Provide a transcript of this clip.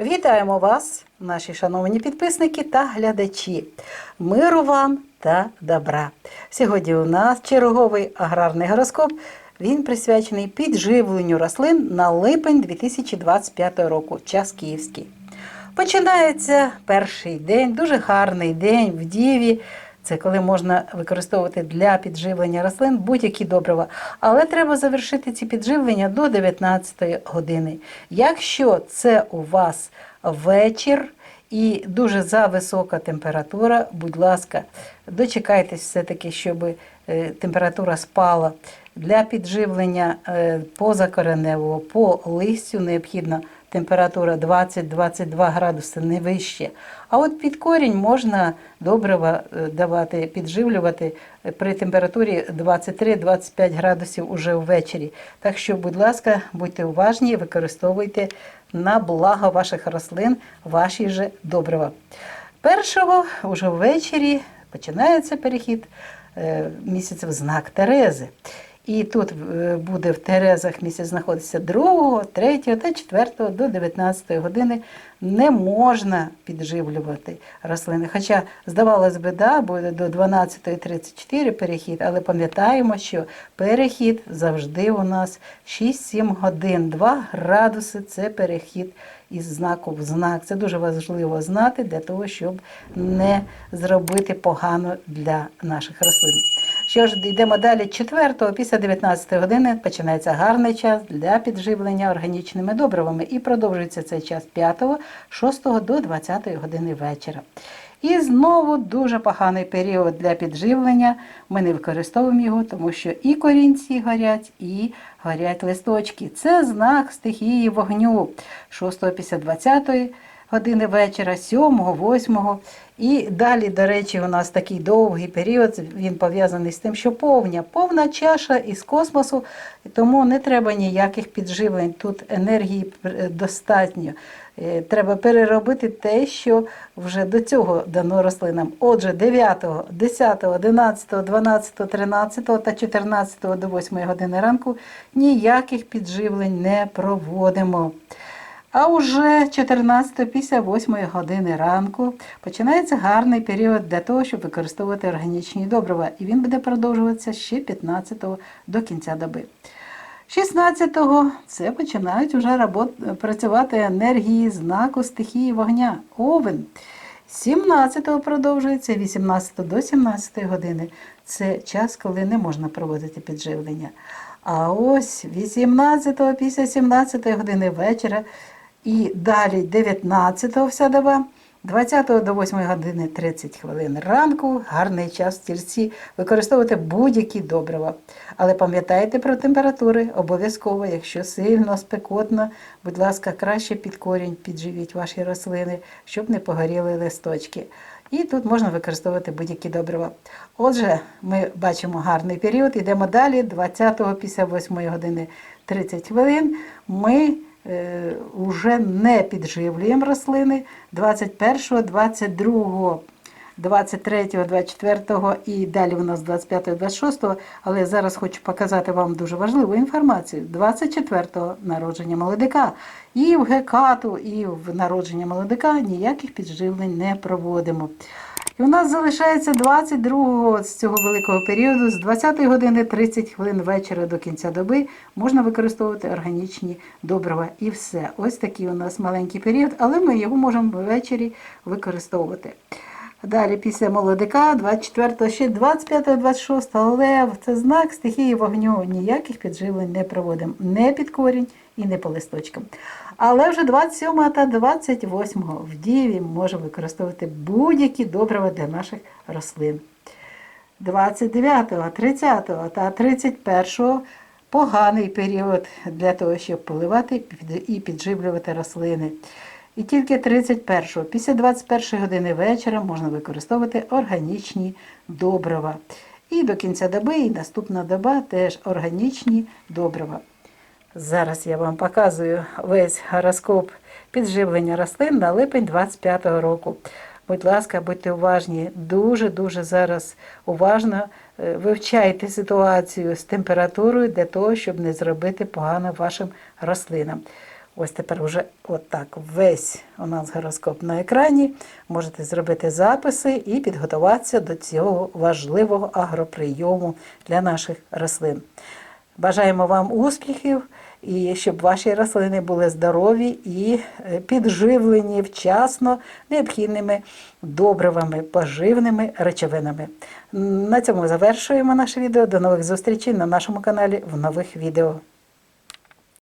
Вітаємо вас, наші шановні підписники та глядачі. Миру вам та добра. Сьогодні у нас черговий аграрний гороскоп. Він присвячений підживленню рослин на липень 2025 року. Час київський. Починається перший день, дуже гарний день в Діві. Це коли можна використовувати для підживлення рослин будь-які добрива. Але треба завершити ці підживлення до 19 години. Якщо це у вас вечір і дуже зависока температура, будь ласка, дочекайтесь все-таки, щоб е, температура спала. Для підживлення е, позакореневого по листю необхідна температура 20-22 градуси, не вище. А от під корінь можна добрива е, давати, підживлювати е, при температурі 23-25 градусів уже ввечері. Так що, будь ласка, будьте уважні, використовуйте на благо ваших рослин ваші же добрива. Першого уже ввечері починається перехід е, місяця в знак Терези. І тут е, буде в Терезах місяць знаходитися 2, 3 та 4 до 19 години. Не можна підживлювати рослини. Хоча, здавалось би, да, буде до 12.34 перехід, але пам'ятаємо, що перехід завжди у нас 6-7 годин, 2 градуси це перехід із знаку в знак. Це дуже важливо знати для того, щоб не зробити погано для наших рослин. Що ж, йдемо далі. 4-го, після 19 години починається гарний час для підживлення органічними добривами і продовжується цей час 5-го, 6-го до 20 години вечора. І знову дуже поганий період для підживлення. Ми не використовуємо його, тому що і корінці горять, і горять листочки. Це знак стихії вогню 6 після 20 години вечора, 7, 8. І далі, до речі, у нас такий довгий період, він пов'язаний з тим, що повня, повна чаша із космосу, тому не треба ніяких підживлень. Тут енергії е, достатньо. Е, Треба переробити те, що вже до цього дано рослинам. Отже, 9, 10, 11, 12, 13 та 14 до 8 години ранку ніяких підживлень не проводимо. А уже 14 після 8 години ранку починається гарний період для того, щоб використовувати органічні добрива. І він буде продовжуватися ще 15 до кінця доби. 16-го це починають вже робот, працювати енергії знаку стихії вогня. Овен. 17-го продовжується, 18 до 17 години. Це час, коли не можна проводити підживлення. А ось 18-го після 17 години вечора і далі 19-го вся доба. 20 до 8 години 30 хвилин ранку, гарний час в стільці, використовувати будь-які добрива. Але пам'ятайте про температури, обов'язково, якщо сильно, спекотно, будь ласка, краще під корінь підживіть ваші рослини, щоб не погоріли листочки. І тут можна використовувати будь-які добрива. Отже, ми бачимо гарний період, йдемо далі. 20-го після 8 години 30 хвилин ми вже не підживлюємо рослини 21, 22, 23, 24 і далі у нас 25, 26, але зараз хочу показати вам дуже важливу інформацію. 24-го народження молодика. І в гекату, і в народження молодика ніяких підживлень не проводимо. І у нас залишається 22-го з цього великого періоду, з 20 години 30 хвилин вечора до кінця доби можна використовувати органічні добрива. І все. Ось такий у нас маленький період, але ми його можемо ввечері використовувати. Далі після молодика, 24, ще 25, 26 лев, це знак стихії вогню. Ніяких підживлень не проводимо. Не під корінь і не по листочкам. Але вже 27 та 28 в діві можемо використовувати будь-які добрива для наших рослин. 29, 30 та 31 поганий період для того, щоб поливати і підживлювати рослини. І тільки 31-го, після 21 години вечора можна використовувати органічні добрива. І до кінця доби, і наступна доба теж органічні добрива. Зараз я вам показую весь гороскоп підживлення рослин на липень 25-го року. Будь ласка, будьте уважні, дуже-дуже зараз уважно е, вивчайте ситуацію з температурою для того, щоб не зробити погано вашим рослинам. Ось тепер вже отак весь у нас гороскоп на екрані. Можете зробити записи і підготуватися до цього важливого агроприйому для наших рослин. Бажаємо вам успіхів і щоб ваші рослини були здорові і е, підживлені вчасно необхідними добривами, поживними речовинами. На цьому завершуємо наше відео. До нових зустрічей на нашому каналі в нових відео.